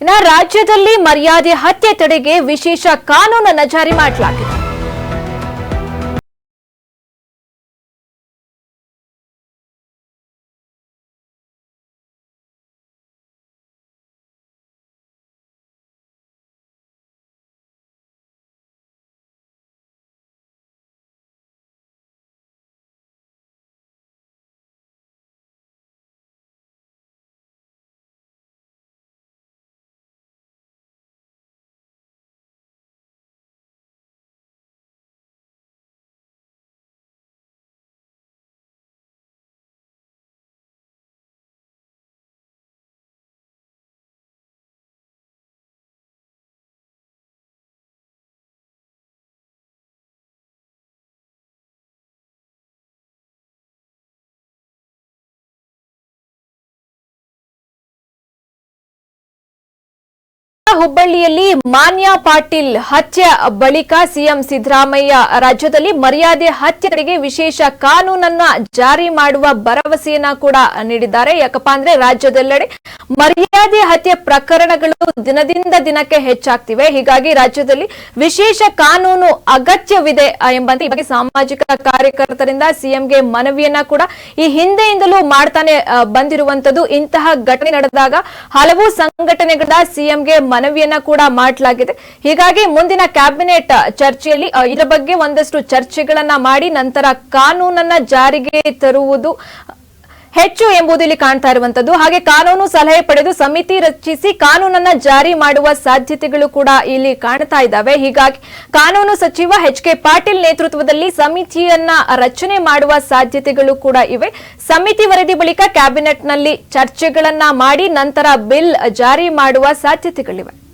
ಇನ್ನ ರಾಜ್ಯದಲ್ಲಿ ಮರ್ಯಾದೆ ಹತ್ಯೆ ತಡೆಗೆ ವಿಶೇಷ ಕಾನೂನನ್ನು ಜಾರಿ ಮಾಡಲಾಗಿದೆ. ಹುಬ್ಬಳ್ಳಿಯಲ್ಲಿ ಮಾನ್ಯ ಪಾಟೀಲ್ ಹತ್ಯೆ ಬಳಿಕ ಸಿಎಂ ಸಿದ್ದರಾಮಯ್ಯ ರಾಜ್ಯದಲ್ಲಿ ಮರ್ಯಾದೆ ಹತ್ಯೆಗಳಿಗೆ ವಿಶೇಷ ಕಾನೂನನ್ನ ಜಾರಿ ಮಾಡುವ ಭರವಸೆಯನ್ನ ಕೂಡ ನೀಡಿದ್ದಾರೆ. ಯಾಕಪ್ಪ ಅಂದ್ರೆ ರಾಜ್ಯದೆಲ್ಲೆಡೆ ಮರ್ಯಾದೆ ಹತ್ಯೆ ಪ್ರಕರಣಗಳು ದಿನದಿಂದ ದಿನಕ್ಕೆ ಹೆಚ್ಚಾಗ್ತಿವೆ. ಹೀಗಾಗಿ ರಾಜ್ಯದಲ್ಲಿ ವಿಶೇಷ ಕಾನೂನು ಅಗತ್ಯವಿದೆ ಎಂಬಂತೆ ಈ ಬಗ್ಗೆ ಸಾಮಾಜಿಕ ಕಾರ್ಯಕರ್ತರಿಂದ ಸಿಎಂಗೆ ಮನವಿಯನ್ನ ಕೂಡ ಈ ಹಿಂದೆಯಿಂದಲೂ ಮಾಡ್ತಾನೆ ಬಂದಿರುವಂತದ್ದು ಇಂತಹ ಘಟನೆ ನಡೆದಾಗ ಹಲವು ಸಂಘಟನೆಗಳ ಸಿಎಂಗೆ ಮನವಿಯನ್ನ ಕೂಡ ಮಾಡಲಾಗಿದೆ. ಹೀಗಾಗಿ ಮುಂದಿನ ಕ್ಯಾಬಿನೆಟ್ ಚರ್ಚೆಯಲ್ಲಿ ಇದರ ಬಗ್ಗೆ ಒಂದಷ್ಟು ಚರ್ಚೆಗಳನ್ನ ಮಾಡಿ ನಂತರ ಕಾನೂನನ್ನ ಜಾರಿಗೆ ತರುವುದು ಹೆಚ್ಚು ಎಂಬುದು ಇಲ್ಲಿ ಕಾಣ್ತಾ ಇರುವಂತದ್ದು. ಹಾಗೆ ಕಾನೂನು ಸಲಹೆ ಪಡೆದು ಸಮಿತಿ ರಚಿಸಿ ಕಾನೂನನ್ನ ಜಾರಿ ಮಾಡುವ ಸಾಧ್ಯತೆಗಳು ಕೂಡ ಇಲ್ಲಿ ಕಾಣ್ತಾ ಇದ್ದಾವೆ. ಹೀಗಾಗಿ ಕಾನೂನು ಸಚಿವ ಎಚ್ ಕೆ ಪಾಟೀಲ್ ನೇತೃತ್ವದಲ್ಲಿ ಸಮಿತಿಯನ್ನ ರಚನೆ ಮಾಡುವ ಸಾಧ್ಯತೆಗಳು ಕೂಡ ಇವೆ. ಸಮಿತಿ ವರದಿ ಬಳಿಕ ಕ್ಯಾಬಿನೆಟ್ನಲ್ಲಿ ಚರ್ಚೆಗಳನ್ನ ಮಾಡಿ ನಂತರ ಬಿಲ್ ಜಾರಿ ಮಾಡುವ ಸಾಧ್ಯತೆಗಳಿವೆ.